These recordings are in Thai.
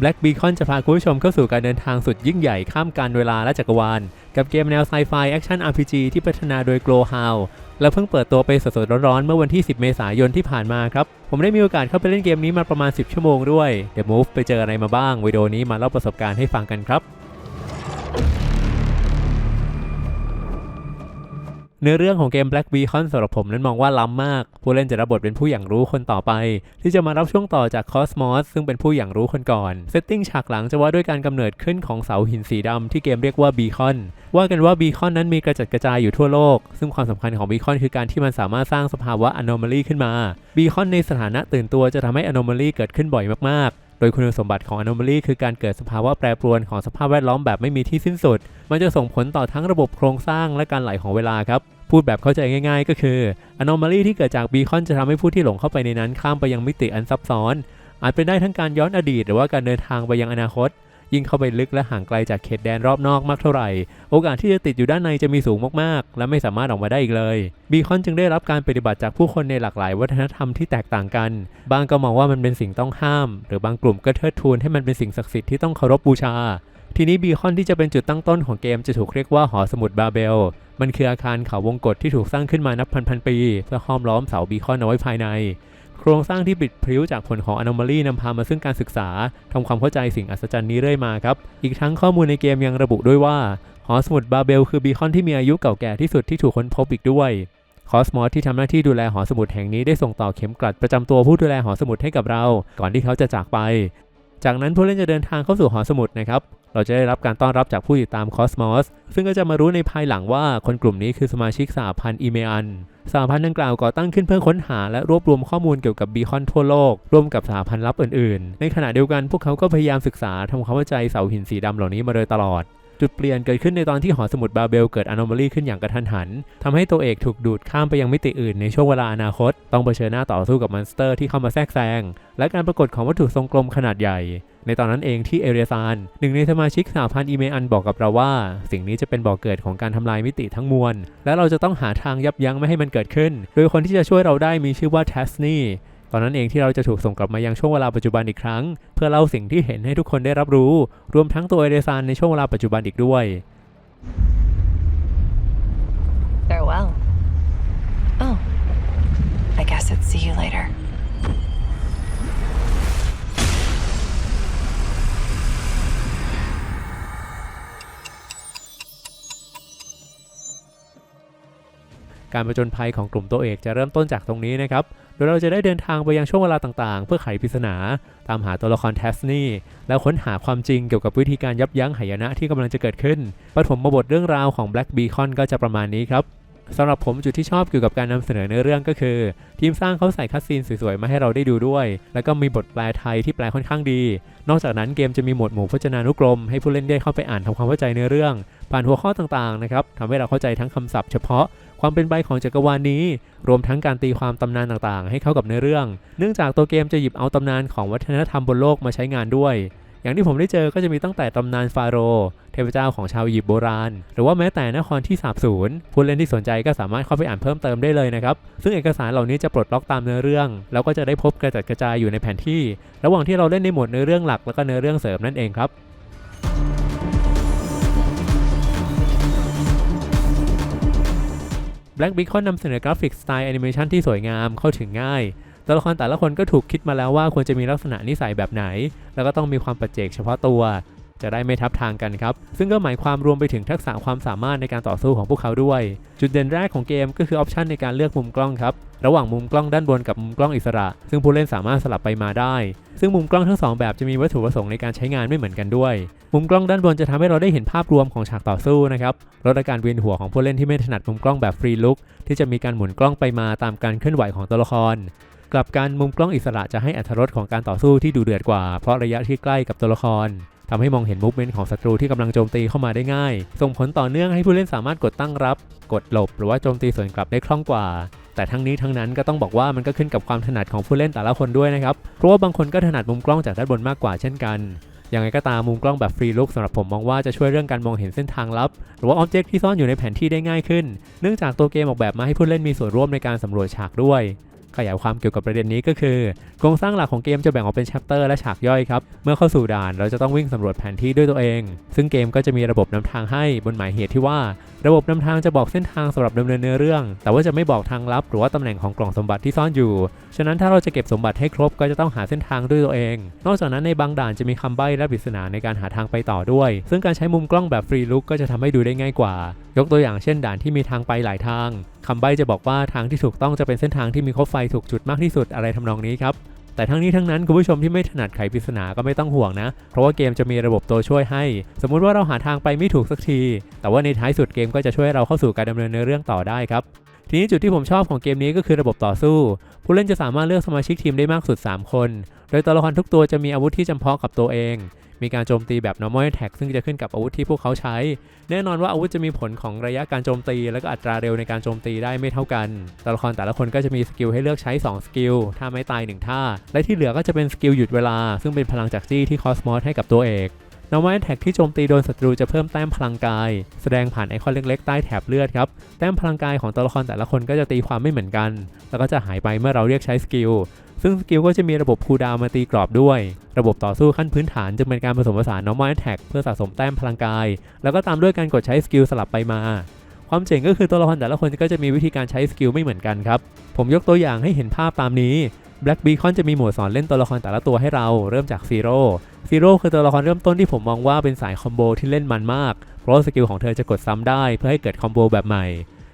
Black Beacon จะพาคุณผู้ชมเข้าสู่การเดินทางสุดยิ่งใหญ่ข้ามการเวลาและจักรวาล กับเกมแนวไซไฟแอคชั่น RPG ที่พัฒนาโดย Glow How และเพิ่งเปิดตัวไปสดๆร้อนๆ เมื่อวันที่ 10 เมษายนที่ผ่านมาครับ ผมได้มีโอกาสเข้าไปเล่นเกมนี้มาประมาณ 10 ชั่วโมงด้วย เดี๋ยว Move ไปเจออะไรมาบ้างวิดีโอนี้มาเล่าประสบการณ์ให้ฟังกันครับ เนื้อเรื่องของเกม Black Beacon สำหรับผมนั้นมองว่าล้ำมาก ผู้เล่นจะรับบทเป็นผู้อย่างรู้คนต่อไป ที่จะมารับช่วงต่อจาก Cosmos ซึ่งเป็นผู้อย่างรู้คนก่อนเซตติ้งฉากหลังจะว่าด้วยการกำเนิดขึ้นของเสาหินสีดำที่เกมเรียกว่า Beacon ว่ากันว่า Beacon นั้นมีกระจัดกระจายอยู่ทั่วโลก ซึ่งความสำคัญของ Beacon คือการที่มันสามารถสร้างสภาวะ Anomaly ขึ้นมา Beacon ในสถานะตื่นตัวจะทำให้ Anomaly เกิดขึ้นบ่อยมากๆโดยคุณสมบัติของ Anomaly คือการเกิดสภาวะแปรปรวนของสภาพแวดล้อมแบบไม่มีที่สิ้นสุด มันจะส่งผลต่อทั้งระบบโครงสร้างและการไหลของเวลาครับ พูดแบบเข้าใจง่ายๆ ก็คือ Anomaly ที่เกิดจากบีคอนจะทำให้ผู้ที่หลงเข้าไปในนั้นข้ามไปยังมิติอันซับซ้อน อาจเป็นได้ทั้งการย้อนอดีต หรือว่าการเดินทางไปยังอนาคต ยิ่งเข้าไปลึกและห่างไกลจากเขตแดนรอบนอกมากเท่าไหร่ โอกาสที่จะติดอยู่ด้านในจะมีสูงมากๆ และไม่สามารถออกมาได้อีกเลยบีคอนจึงได้รับการปฏิบัติจากผู้คนในหลากหลายวัฒนธรรมที่แตกต่างกัน บางก็มองว่ามันเป็นสิ่งต้องห้าม หรือบางกลุ่มก็เทิดทูนให้มันเป็นสิ่งศักดิ์สิทธิ์ที่ต้องเคารพบูชา ทีนี้บีคอนที่จะเป็นจุดตั้งต้นของเกมจะถูกเรียกว่าหอสมุดบาเบล มันคืออาคารเขาวงกฏที่ถูกสร้างขึ้นมานับพันพันปี เพื่อห้อมล้อมเสาบีคอนเอาไว้ภายใน โครงสร้างที่บิดพริ้วจากผลของ Anomaly นำพามาซึ่งการศึกษาทำความเข้าใจสิ่งอัศจรรย์นี้เรื่อยมาครับ อีกทั้งข้อมูลในเกมยังระบุด้วยว่าหอสมุดบาเบล คือบีคอนที่มีอายุเก่าแก่ที่สุดที่ถูกค้นพบอีกด้วยคอสมอสที่ทำหน้าที่ดูแลหอสมุดแห่งนี้ได้ส่งต่อเข็มกลัดประจำตัวผู้ดูแลหอสมุดให้กับเรา ก่อนที่เขาจะจากไป จากนั้นผู้เล่นจะเดินทางเข้าสู่หอสมุดนะครับ เราจะได้รับการต้อนรับจากผู้ติดตามคอสมอสซึ่งก็จะมารู้ในภายหลังว่าคนกลุ่มนี้คือสมาชิกสหพันธ์อีเมอันสหพันธ์ดังกล่าวก่อตั้งขึ้นเพื่อค้นหาและรวบรวมข้อมูลเกี่ยวกับบีคอนทั่วโลก ร่วมกับสหพันธ์ลับอื่นๆ ในขณะเดียวกันพวกเขาก็พยายามศึกษาทำความเข้าใจเสาหินสีดำเหล่านี้มาโดยตลอด จุดเปลี่ยนเกิดขึ้นในตอนที่หอสมุดบาเบลเกิดอ n o m a l y ขึ้นอย่างกระทันหันทำให้ตัวเอกถูกดูดข้ามไปยังมิติอื่นในช่วงเวลาอนาคต ต้องเผชิญหน้าต่อสู้กับมอนสเตอร์ที่เข้ามาแทรกแซง และการปรากฏของวัตถุทรงกลมขนาดใหญ่ ในตอนนั้นเองที่เอเรียซานหนึ่งในสมาชิกสหพันธ์อีเมอันบอกกับเราว่า สิ่งนี้จะเป็นบ่อกเกิดของการทำลายมิติทั้งมวล และเราจะต้องหาทางยับยั้งไม่ให้มันเกิดขึ้น โดยคนที่จะช่วยเราได้มีชื่อว่าแทสนี อนนั้นเองที่เราจะถูกส่งกลับมายังช่วงเวลาปัจจุบันอีกครั้ง เพื่อเล่าสิ่งที่เห็นให้ทุกคนได้รับรู้ รวมทั้งตัวเอเรียซานในช่วงเวลาปัจจุบันอีกด้วย Farewell. Oh. I guess it's see you later. การประจนภัยของกลุ่มตัวเอกจะเริ่มต้นจากตรงนี้นะครับ โดยเราจะได้เดินทางไปยังช่วงเวลาต่างๆ เพื่อไขปริศนา ตามหาตัวละครแทสนี่แล้วค้นหาความจริงเกี่ยวกับวิธีการยับยั้งหายนะที่กำลังจะเกิดขึ้นปฐมบทเรื่องราวของ Black Beacon ก็จะประมาณนี้ครับสำหรับผมจุดที่ชอบเกี่ยวกับการนำเสนอเนื้อเรื่องก็คือ ทีมสร้างเขาใส่คัดซีนสวยๆ มาให้เราได้ดูด้วย แล้วก็มีบทแปลไทยที่แปลค่อนข้างดี นอกจากนั้นเกมจะมีหมวดหมู่พจนานุกรม ให้ผู้เล่นได้เข้าไปอ่านทำความเข้าใจเนื้อเรื่อง ผ่านหัวข้อต่างๆนะครับทำให้เราเข้าใจทั้งคำศัพท์เฉพาะ ความเป็นไปของจักรวาลนี้ รวมทั้งการตีความตำนานต่างๆ ให้เข้ากับเนื้อเรื่อง เนื่องจากตัวเกมจะหยิบเอาตำนานของวัฒนธรรมบนโลกมาใช้งานด้วย อย่างที่ผมได้เจอก็จะมีตั้งแต่ตำนานฟาโรห์เทพเจ้าของชาวอียิปต์โบราณ หรือว่าแม้แต่นครที่สาบสูญผู้เล่นที่สนใจก็สามารถเข้าไปอ่านเพิ่มเติมได้เลยนะครับ ซึ่งเอกสารเหล่านี้จะปลดล็อกตามเนื้อเรื่อง แล้วก็จะได้พบกระจัดกระจายอยู่ในแผนที่ ระหว่างที่เราเล่นในหมวดเนื้อเรื่องหลักแล้วก็เนื้อเรื่องเสริมนั่นเองครับ Black Beacon นำเสนอกราฟิกสไตล์แอนิเมชันที่สวยงามเข้าถึงง่าย ตัวละครแต่ละคนก็ถูกคิดมาแล้วว่าควรจะมีลักษณะนิสัยแบบไหน แล้วก็ต้องมีความประเจกเฉพาะตัว จะได้ไม่ทับทางกันครับ ซึ่งก็หมายความรวมไปถึงทักษะความสามารถในการต่อสู้ของพวกเขาด้วย จุดเด่นแรกของเกมก็คือออปชันในการเลือกมุมกล้องครับ ระหว่างมุมกล้องด้านบนกับมุมกล้องอิสระ ซึ่งผู้เล่นสามารถสลับไปมาได้ ซึ่งมุมกล้องทั้งสองแบบจะมีวัตถุประสงค์ในการใช้งานไม่เหมือนกันด้วย มุมกล้องด้านบนจะทำให้เราได้เห็นภาพรวมของฉากต่อสู้นะครับลดอาการเวียนหัวของผู้เล่นที่ไม่ถนัดมุมกล้องแบบฟรีลุกที่จะมีการหมุนกล้องไปมาตามการเคลื่อนไหวของตัวละครกลับกันมุมกล้องอิสระจะให้อรรรสของการต่อสู้ที่ดูเดือดกว่า เพราะระยะที่ใกล้กับตัวละคร ทำให้มองเห็นมูฟเมนต์ของศัตรูที่กำลังโจมตีเข้ามาได้ง่าย ส่งผลต่อเนื่องให้ผู้เล่นสามารถกดตั้งรับ กดหลบ หรือว่าโจมตีสวนกลับได้คล่องกว่า แต่ทั้งนี้ทั้งนั้นก็ต้องบอกว่ามันก็ขึ้นกับความถนัดของผู้เล่นแต่ละคนด้วยนะครับ เพราะว่าบางคนก็ถนัดมุมกล้องจากด้านบนมากกว่าเช่นกันอย่างไรก็ตามมุมกล้องแบบฟรีลุกสำหรับผมมองว่าจะช่วยเรื่องการมองเห็นเส้นทางลับ หรือว่าอ็อบเจกต์ที่ซ่อนอยู่ในแผนที่ได้ง่ายขึ้น เนื่องจากตัวเกมออกแบบมาให้ผู้เล่นมีส่วนร่วมในการสำรวจฉากด้วย ขยายความเกี่ยวกับประเด็นนี้ก็คือ โครงสร้างหลักของเกมจะแบ่งออกเป็นแชปเตอร์และฉากย่อยครับ เมื่อเข้าสู่ด่านเราจะต้องวิ่งสำรวจแผนที่ด้วยตัวเอง ซึ่งเกมก็จะมีระบบนำทางให้บนหมายเหตุที่ว่า ระบบนำทางจะบอกเส้นทางสำหรับดำเนินเนื้อเรื่อง แต่ว่าจะไม่บอกทางลับหรือว่าตำแหน่งของกล่องสมบัติที่ซ่อนอยู่ ฉะนั้นถ้าเราจะเก็บสมบัติให้ครบก็จะต้องหาเส้นทางด้วยตัวเอง นอกจากนั้นในบางด่านจะมีคำใบ้และปริศนาในการหาทางไปต่อด้วย ซึ่งการใช้มุมกล้องแบบฟรีลุกก็จะทำให้ดูได้ง่ายกว่า ยกตัวอย่างเช่นด่านที่มีทางไปหลายทางคำใบ้จะบอกว่าทางที่ถูกต้องจะเป็นเส้นทางที่มีคบไฟถูกจุดมากที่สุดอะไรทำนองนี้ครับ แต่ทั้งนี้ทั้งนั้นคุณผู้ชมที่ไม่ถนัดไขปริศนาก็ไม่ต้องห่วงนะ เพราะว่าเกมจะมีระบบตัวช่วยให้ สมมุติว่าเราหาทางไปไม่ถูกสักที แต่ว่าในท้ายสุดเกมก็จะช่วยเราเข้าสู่การดำเนินเนื้อเรื่องต่อได้ครับทีนี้จุดที่ผมชอบของเกมนี้ก็คือระบบต่อสู้ ผู้เล่นจะสามารถเลือกสมาชิกทีมได้มากสุด 3 คน โดยตัวละครทุกตัวจะมีอาวุธที่จำเพาะกับตัวเอง มีการโจมตีแบบ normal attack ซึ่งจะขึ้นกับอาวุธที่พวกเขาใช้ แน่นอนว่าอาวุธจะมีผลของระยะการโจมตี และก็อัตราเร็วในการโจมตีได้ไม่เท่ากันตัวละครแต่ละคนก็จะมีสกิลให้เลือกใช้ 2 สกิลท่าไม้ตาย1ท่า และที่เหลือก็จะเป็นสกิลหยุดเวลา ซึ่งเป็นพลังจากจี้ที่คอสมอสให้กับตัวเอก normal attack ที่โจมตีโดนศัตรูจะเพิ่มแต้มพลังกาย แสดงผ่านไอคอนเล็กๆ ใต้แถบเลือดครับ แต้มพลังกายของตัวละครแต่ละคนก็จะตีความไม่เหมือนกัน แล้วก็จะหายไปเมื่อเราเรียกใช้สกิล ซึ่งสกิลก็จะมีระบบคูดาวมาตีกรอบด้วย ระบบต่อสู้ขั้นพื้นฐานจึงเป็นการผสมผสาน normal attack เพื่อสะสมแต้มพลังกาย แล้วก็ตามด้วยการกดใช้สกิลสลับไปมา ความเจ๋งก็คือตัวละครแต่ละคนก็จะมีวิธีการใช้สกิลไม่เหมือนกันครับ ผมยกตัวอย่างให้เห็นภาพตามนี้ Black Beacon จะมีหมวดสอนเล่นตัวละครแต่ละตัวให้เราเริ่มจาก Zero Zero คือตัวละครเริ่มต้นที่ผมมองว่าเป็นสายคอมโบที่เล่นมันมาก เพราะสกิลของเธอจะกดซ้ำได้เพื่อให้เกิดคอมโบแบบใหม่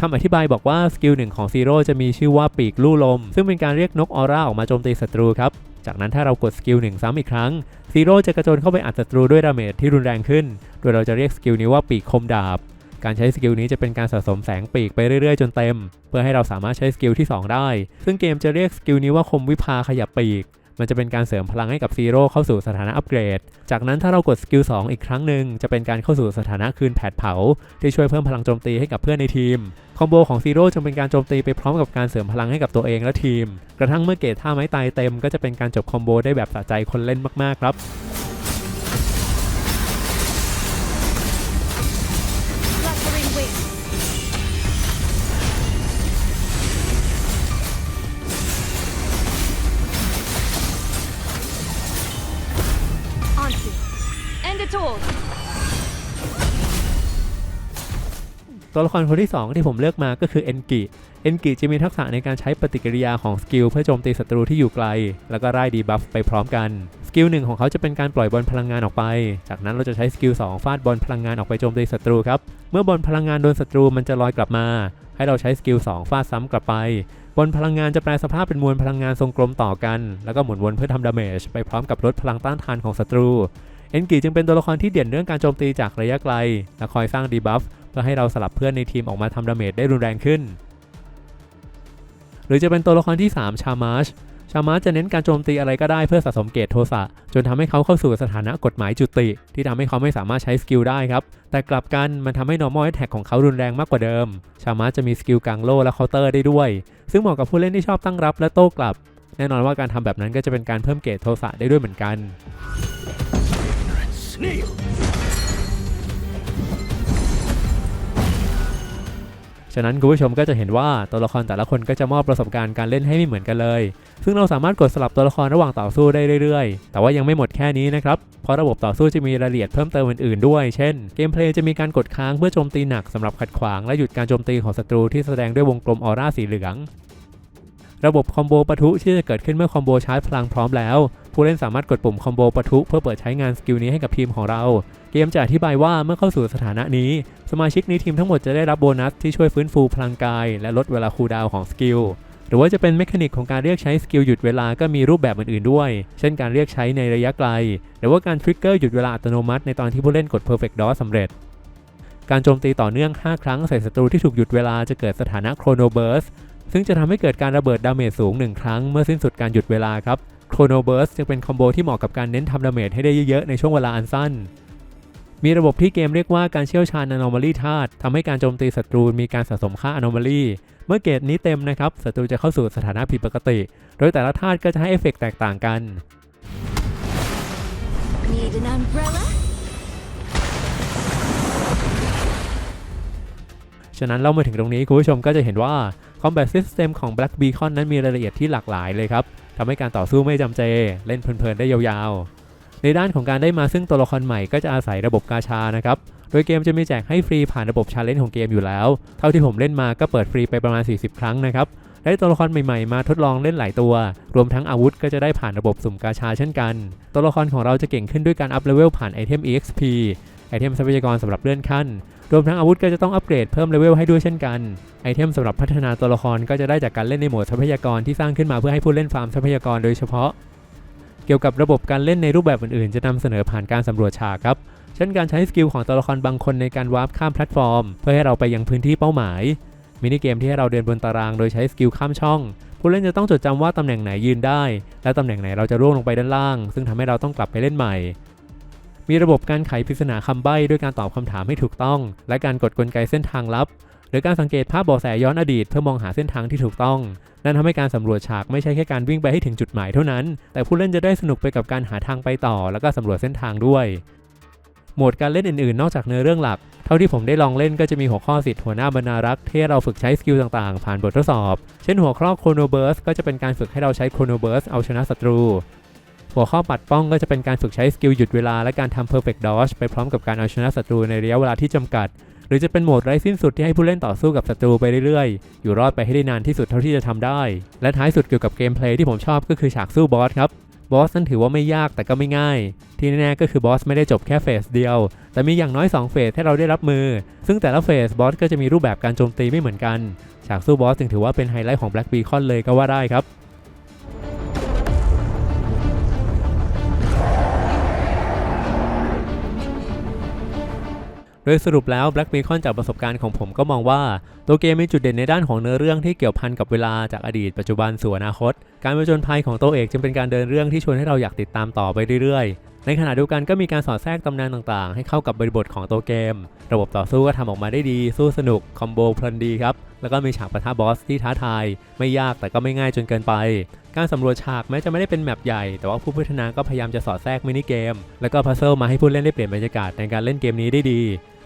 คำอธิบายบอกว่าสกิลหนึ่งของซีโร่จะมีชื่อว่าปีกลู่ลม ซึ่งเป็นการเรียกนกออร่าออกมาโจมตีศัตรูครับ จากนั้นถ้าเรากดสกิลหนึ่งซ้ำอีกครั้งซีโร่จะกระโจนเข้าไปอัดศัตรูด้วยดาเมจที่รุนแรงขึ้น โดยเราจะเรียกสกิลนี้ว่าปีกคมดาบ การใช้สกิลนี้จะเป็นการสะสมแสงปีกไปเรื่อยๆ จนเต็ม เพื่อให้เราสามารถใช้สกิลที่ 2 ได้ ซึ่งเกมจะเรียกสกิลนี้ว่าคมวิภาขยับปีก มันจะเป็นการเสริมพลังให้กับซีโร่เข้าสู่สถานะอัปเกรด จากนั้นถ้าเรากดสกิล2อีกครั้งหนึ่งจะเป็นการเข้าสู่สถานะคืนแผดเผา ที่ช่วยเพิ่มพลังโจมตีให้กับเพื่อนในทีม คอมโบของซีโร่จะเป็นการโจมตีไปพร้อมกับการเสริมพลังให้กับตัวเองและทีม กระทั่งเมื่อเกตท่าไม้ตายเต็ม ก็จะเป็นการจบคอมโบได้แบบสะใจคนเล่นมากๆครับ End it all. ตัวละครคนที่ 2 ที่ผมเลือกมาก็คือเอนกิเอนกิจะมีทักษะในการใช้ปฏิกิริยาของสกิลเพื่อโจมตีศัตรูที่อยู่ไกล แล้วก็ไล่ดีบัฟไปพร้อมกัน สกิลหนึ่งของเขาจะเป็นการปล่อยบอลพลังงานออกไป จากนั้นเราจะใช้สกิล2ฟาดบอลพลังงานออกไปโจมตีศัตรูครับ เมื่อบอลพลังงานโดนศัตรูมันจะลอยกลับมา ให้เราใช้สกิล2ฟาดซ้ำกลับไป บอลพลังงานจะแปลสภาพเป็นมวลพลังงานทรงกลมต่อกัน แล้วก็หมุนวนเพื่อทำดาเมจไปพร้อมกับลดพลังต้านทานของศัตรู เอนกิจึงเป็นตัวละครที่เด่นเรื่องการโจมตีจากระยะไกล และคอยสร้างดีบัฟเพื่อให้เราสลับเพื่อนในทีมออกมาทำดาเมจได้รุนแรงขึ้น หรือจะเป็นตัวละครที่ 3 ชามาชชามาชจะเน้นการโจมตีอะไรก็ได้เพื่อสะสมเกรดโทสะจนทำให้เขาเข้าสู่สถานะกฎหมายจุติ ที่ทำให้เขาไม่สามารถใช้สกิลได้ครับ แต่กลับกันมันทำให้ normal attack ของเขารุนแรงมากกว่าเดิม ชามาชจะมีสกิลกลางโลและเคาน์เตอร์ได้ด้วย ซึ่งเหมาะกับผู้เล่นที่ชอบตั้งรับและโต้กลับ แน่นอนว่าการทำแบบนั้นก็จะเป็นการเพิ่มเกรดโทสะได้ด้วยเหมือนกัน ฉะนั้นคุณผู้ชมก็จะเห็นว่าตัวละครแต่ละคนก็จะมอบประสบการณ์การเล่นให้ไม่เหมือนกันเลย ซึ่งเราสามารถกดสลับตัวละครระหว่างต่อสู้ได้เรื่อยๆ แต่ว่ายังไม่หมดแค่นี้นะครับ เพราะระบบต่อสู้จะมีรายละเอียดเพิ่มเติมอื่นๆด้วย เช่น เกมเพลย์จะมีการกดค้างเพื่อโจมตีหนักสำหรับขัดขวางและหยุดการโจมตีของศัตรูที่แสดงด้วยวงกลมออร่าสีเหลือง ระบบคอมโบปะทุที่จะเกิดขึ้นเมื่อคอมโบชาร์จพลังพร้อมแล้ว ผู้เล่นสามารถกดปุ่มคอมโบปะทุเพื่อเปิดใช้งานสกิลนี้ให้กับทีมของเรา เกมจะอธิบายว่าเมื่อเข้าสู่สถานะนี้ สมาชิกในทีมทั้งหมดจะได้รับโบนัสที่ช่วยฟื้นฟูพลังกาย และลดเวลาคูลดาวน์ของสกิลหรือว่าจะเป็นเมคานิกของการเรียกใช้สกิลหยุดเวลาก็มีรูปแบบอื่นๆด้วย เช่นการเรียกใช้ในระยะไกล หรือว่าการทริกเกอร์หยุดเวลาอัตโนมัติในตอนที่ผู้เล่นกด perfect dodge สำเร็จ การโจมตีต่อเนื่อง 5 ครั้งใส่ศัตรูที่ถูกหยุดเวลาจะเกิดสถานะโครโนเบิร์สซึ่งจะทำให้เกิดการระเบิดดาเมจสูง 1 ครั้งเมื่อสิ้นสุดการหยุดเวลาครับ โครโนเบิร์สจะเป็นคอมโบที่เหมาะกับการเน้นทำดาเมจให้ได้เยอะๆ ในช่วงเวลาอันสั้น มีระบบที่เกมเรียกว่าการเชี่ยวชาญ anomaly ธาตุทำให้การโจมตีศัตรูมีการสะสมค่า anomaly เมื่อเกรดนี้เต็มนะครับศัตรูจะเข้าสู่สถานะผิดปกติ โดยแต่ละธาตุก็จะให้เอฟเฟกต์แตกต่างกัน Need an umbrella? ฉะนั้นเล่ามาถึงตรงนี้คุณผู้ชมก็จะเห็นว่า Combat System ของ Black Beacon นั้นมีรายละเอียดที่หลากหลายเลยครับทำให้การต่อสู้ไม่จำเจ เล่นเพลินๆได้ยาวๆ ในด้านของการได้มาซึ่งตัวละครใหม่ก็จะอาศัยระบบกาชานะครับ โดยเกมจะมีแจกให้ฟรีผ่านระบบชาเลนจ์ของเกมอยู่แล้ว เท่าที่ผมเล่นมาก็เปิดฟรีไปประมาณ 40 ครั้งนะครับ ได้ตัวละครใหม่ๆ มาทดลองเล่นหลายตัว รวมทั้งอาวุธก็จะได้ผ่านระบบสุ่มกาชาเช่นกัน ตัวละครของเราจะเก่งขึ้นด้วยการอัพเลเวลผ่านไอเทม EXP ไอเทมทรัพยากรสำหรับเลื่อนขั้น รวมทั้งอาวุธก็จะต้องอัปเกรดเพิ่มเลเวลให้ด้วยเช่นกัน ไอเทมสำหรับพัฒนาตัวละครก็จะได้จากการเล่นในโหมดทรัพยากรที่สร้างขึ้นมาเพื่อให้ผู้เล่นฟาร์มทรัพยากรโดยเฉพาะ เกี่ยวกับระบบการเล่นในรูปแบบอื่นๆ จะนำเสนอผ่านการสำรวจฉากครับ เช่นการใช้สกิลของตัวละครบางคนในการวาร์ปข้ามแพลตฟอร์ม เพื่อให้เราไปยังพื้นที่เป้าหมาย มินิเกมที่ให้เราเดินบนตารางโดยใช้สกิลข้ามช่อง ผู้เล่นจะต้องจดจำว่าตำแหน่งไหนยืนได้ และตำแหน่งไหนเราจะร่วงลงไปด้านล่าง ซึ่งทำให้เราต้องกลับไปเล่นใหม่ มีระบบการไขปริศนาคำใบ้ด้วยการตอบคำถามให้ถูกต้อง และการกดกลไกเส้นทางลับ หรือการสังเกตภาพเบาะแสย้อนอดีตเพื่อมองหาเส้นทางที่ถูกต้อง นั่นทำให้การสำรวจฉากไม่ใช่แค่การวิ่งไปให้ถึงจุดหมายเท่านั้น แต่ผู้เล่นจะได้สนุกไปกับการหาทางไปต่อ แล้วก็สำรวจเส้นทางด้วยโหมดการเล่นอื่นๆ นอกจากเนื้อเรื่องหลัก เท่าที่ผมได้ลองเล่นก็จะมีหัวข้อสิทธิ์หัวหน้าบรรณารักษ์ที่เราฝึกใช้สกิลต่างๆ ผ่านบททดสอบ เช่นหัวข้อโครโนเบิร์สก็จะเป็นการฝึกให้เราใช้โครโนเบิร์สเอาชนะศัตรู หัวข้อปัดป้องก็จะเป็นการฝึกใช้สกิลหยุดเวลาและการทำ perfect dodge ไปพร้อมกับการเอาชนะศัตรูในระยะเวลาที่จำกัด หรือจะเป็นโหมดไร้สิ้นสุดที่ให้ผู้เล่นต่อสู้กับศัตรูไปเรื่อยๆ อยู่รอดไปให้ได้นานที่สุดเท่าที่จะทำได้ และท้ายสุดเกี่ยวกับเกมเพลย์ที่ผมชอบก็คือฉากสู้บอสครับบอสนั้นถือว่าไม่ยากแต่ก็ไม่ง่าย ที่แน่ๆก็คือบอสไม่ได้จบแค่เฟสเดียว แต่มีอย่างน้อย 2 เฟสให้เราได้รับมือ ซึ่งแต่ละเฟสบอสก็จะมีรูปแบบการโจมตีไม่เหมือนกัน ฉากสู้บอสจึงถือว่าเป็นไฮไลท์ของ Black Beacon เลยก็ว่าได้ครับ โดยสรุปแล้ว Black Beacon จากประสบการณ์ของผมก็มองว่า ตัวเกมมีจุดเด่นในด้านของเนื้อเรื่องที่เกี่ยวพันกับเวลาจากอดีตปัจจุบันสู่อนาคต การผจญภัยของตัวเอกจึงเป็นการเดินเรื่องที่ชวนให้เราอยากติดตามต่อไปเรื่อยๆ ในขณะเดียวกันก็มีการสอดแทรกตำนานต่างๆ ให้เข้ากับบริบทของตัวเกม ระบบต่อสู้ก็ทำออกมาได้ดี สู้สนุก คอมโบเพลินดีครับ แล้วก็มีฉากปะทะบอสที่ท้าทาย ไม่ยากแต่ก็ไม่ง่ายจนเกินไป การสำรวจฉากแม้จะไม่ได้เป็นแมปใหญ่ แต่ว่าผู้พัฒนาก็พยายามจะสอดแทรกมินิเกม แล้วก็พัซเซิลมาให้ผู้เล่นได้เปลี่ยนบรรยากาศในการเล่นเกมนี้ได้ดี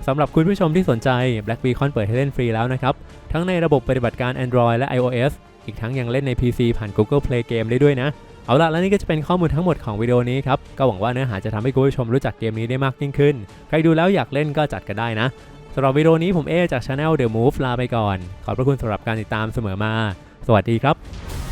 สำหรับคุณผู้ชมที่สนใจ Black Beacon เปิดให้เล่นฟรีแล้วนะครับ ทั้งในระบบปฏิบัติการ Android และ iOS อีกทั้งยังเล่นใน PC ผ่าน Google Play Game ได้ด้วยนะ เอาละและนี่ก็จะเป็นข้อมูลทั้งหมดของวิดีโอนี้ครับ ก็หวังว่าเนื้อหาจะทำให้คุณผู้ชมรู้จักเกมนี้ได้มากยิ่งขึ้น ใครดูแล้วอยากเล่นก็จัดกันได้นะสำหรับวิดีโอนี้ผมเอจาก Channel The Move ลาไปก่อน ขอบพระคุณสำหรับการติดตามเสมอมา สวัสดีครับ